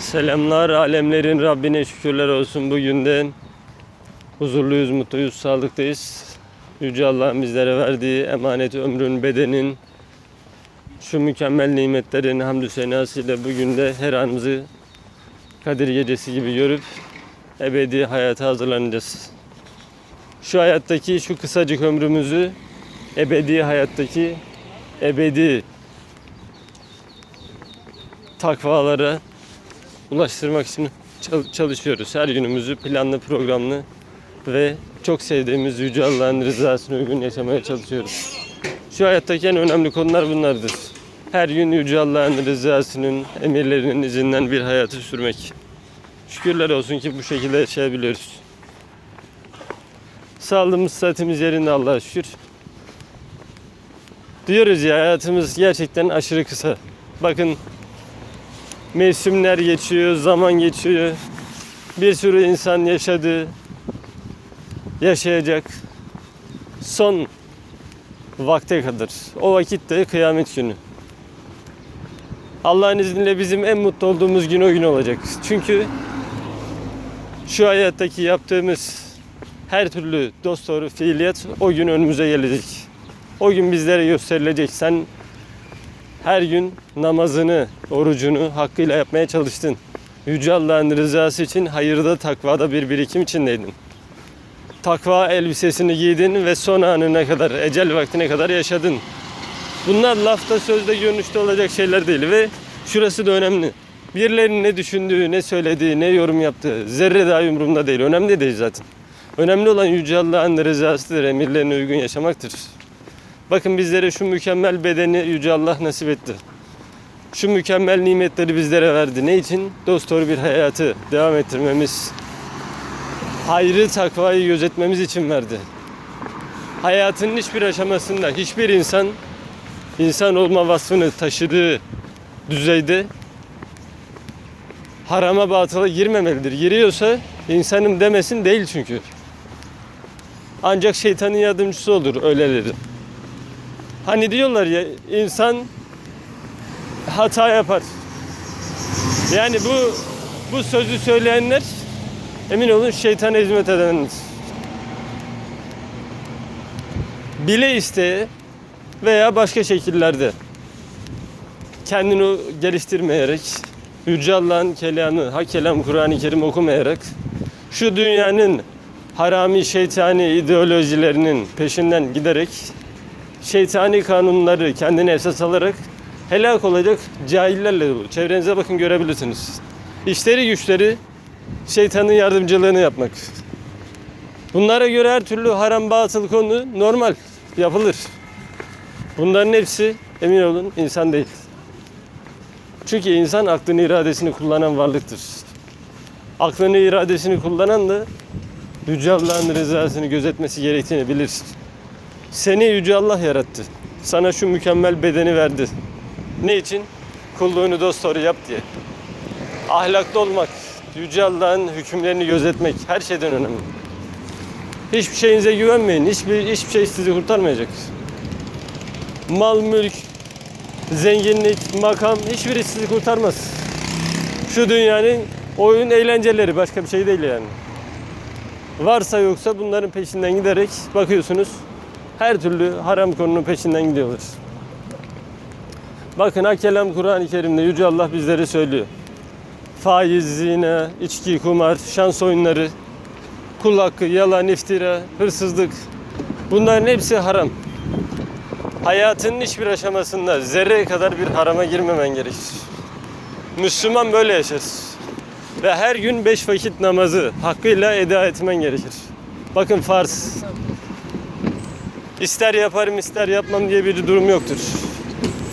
Selamlar alemlerin Rabbine şükürler olsun bugünden huzurluyuz, mutluyuz, sağlıktayız. Yüce Allah'ın bizlere verdiği emanet ömrün, bedenin, şu mükemmel nimetlerin hamdü senasıyla bugün de her anımızı Kadir Gecesi gibi görüp ebedi hayata hazırlanacağız. Şu hayattaki şu kısacık ömrümüzü ebedi hayattaki ebedi takvalara ulaştırmak için çal- çalışıyoruz. Her günümüzü planlı, programlı ve çok sevdiğimiz Yüce Allah'ın rızasına uygun yaşamaya çalışıyoruz. Şu hayattaki en önemli konular bunlardır. Her gün Yüce Allah'ın rızasının, emirlerinin izinden bir hayatı sürmek. Şükürler olsun ki bu şekilde yaşayabiliyoruz. Sağlığımız, sıhhatimiz yerinde Allah'a şükür. Diyoruz ya hayatımız gerçekten aşırı kısa. Bakın mevsimler geçiyor, zaman geçiyor. Bir sürü insan yaşadı, yaşayacak. Son vakte kadar. O vakit de kıyamet günü. Allah'ın izniyle bizim en mutlu olduğumuz gün o gün olacak. Çünkü şu hayattaki yaptığımız her türlü dost doğru fiiliyat o gün önümüze gelecek. O gün bizlere gösterilecek. Sen her gün namazını, orucunu hakkıyla yapmaya çalıştın. Yüce Allah'ın rızası için hayırda, takvada bir birikim içindeydin. Takva elbisesini giydin ve son anına kadar, ecel vaktine kadar yaşadın. Bunlar lafta, sözde, görünüşte olacak şeyler değil ve şurası da önemli. Birilerinin ne düşündüğü, ne söylediği, ne yorum yaptığı zerre daha umurumda değil. Önemli değil zaten. Önemli olan Yüce Allah'ın rızasıdır, emirlerine uygun yaşamaktır. Bakın bizlere şu mükemmel bedeni Yüce Allah nasip etti. Şu mükemmel nimetleri bizlere verdi. Ne için? Dosdoğru bir hayatı devam ettirmemiz, hayrı takvayı gözetmemiz için verdi. Hayatının hiçbir aşamasında hiçbir insan insan olma vasfını taşıdığı düzeyde harama batıla girmemelidir. Giriyorsa insanım demesin değil çünkü. Ancak şeytanın yardımcısı olur öyleleri. Hani diyorlar ya insan hata yapar. Yani bu bu sözü söyleyenler emin olun şeytana hizmet edenler. Bile isteye veya başka şekillerde kendini geliştirmeyerek Yüce Allah'ın kelamı, hak kelam Kur'an-ı Kerim okumayarak şu dünyanın harami şeytani ideolojilerinin peşinden giderek şeytani kanunları kendine esas alarak helak olacak cahillerle dolu. Çevrenize bakın görebilirsiniz. İşleri güçleri şeytanın yardımcılığını yapmak. Bunlara göre her türlü haram batıl konu normal yapılır. Bunların hepsi emin olun insan değil. Çünkü insan aklını iradesini kullanan varlıktır. Aklını iradesini kullanan da Yüce Allah'ın rızasını gözetmesi gerektiğini bilir. Seni Yüce Allah yarattı. Sana şu mükemmel bedeni verdi. Ne için? Kulluğunu dosdoğru yap diye. Ahlaklı olmak, Yüce Allah'ın hükümlerini gözetmek her şeyden önemli. Hiçbir şeyinize güvenmeyin. Hiçbir, hiçbir şey sizi kurtarmayacak. Mal, mülk, zenginlik, makam hiçbiri sizi kurtarmaz. Şu dünyanın oyun eğlenceleri başka bir şey değil yani. Varsa yoksa bunların peşinden giderek bakıyorsunuz her türlü haram konunun peşinden gidiyorlar. Bakın Hakelam Kur'an-ı Kerim'de Yüce Allah bizlere söylüyor. Faiz, zina, içki, kumar, şans oyunları, kul hakkı, yalan, iftira, hırsızlık bunların hepsi haram. Hayatının hiçbir aşamasında zerre kadar bir harama girmemen gerekir. Müslüman böyle yaşar. Ve her gün beş vakit namazı hakkıyla eda etmen gerekir. Bakın farz. İster yaparım ister yapmam diye bir durum yoktur.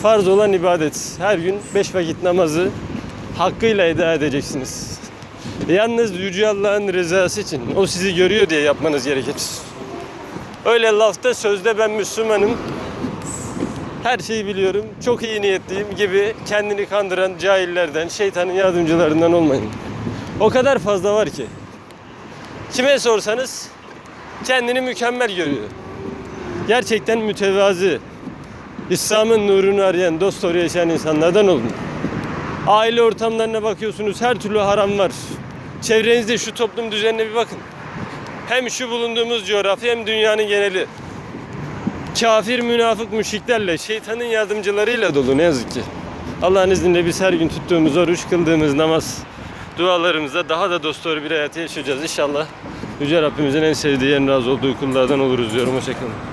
Farz olan ibadet. Her gün beş vakit namazı hakkıyla eda edeceksiniz. Yalnız Yüce Allah'ın rızası için o sizi görüyor diye yapmanız gerekir. Öyle lafta sözde ben Müslümanım, her şeyi biliyorum, çok iyi niyetliyim gibi kendini kandıran cahillerden, şeytanın yardımcılarından olmayın. O kadar fazla var ki. Kime sorsanız kendini mükemmel görüyor. Gerçekten mütevazi, İslam'ın nurunu arayan, dost doğru yaşayan insanlardan olun. Aile ortamlarına bakıyorsunuz her türlü haram var. Çevrenizde şu toplum düzenine bir bakın. Hem şu bulunduğumuz coğrafya hem dünyanın geneli. Kafir, münafık, müşriklerle, şeytanın yardımcılarıyla dolu ne yazık ki. Allah'ın izniyle biz her gün tuttuğumuz oruç, kıldığımız namaz, dualarımızda daha da dosdoğru bir hayat yaşayacağız inşallah. Yüce Rabbimizin en sevdiği, en razı olduğu kullardan oluruz diyorum. Hoşçakalın.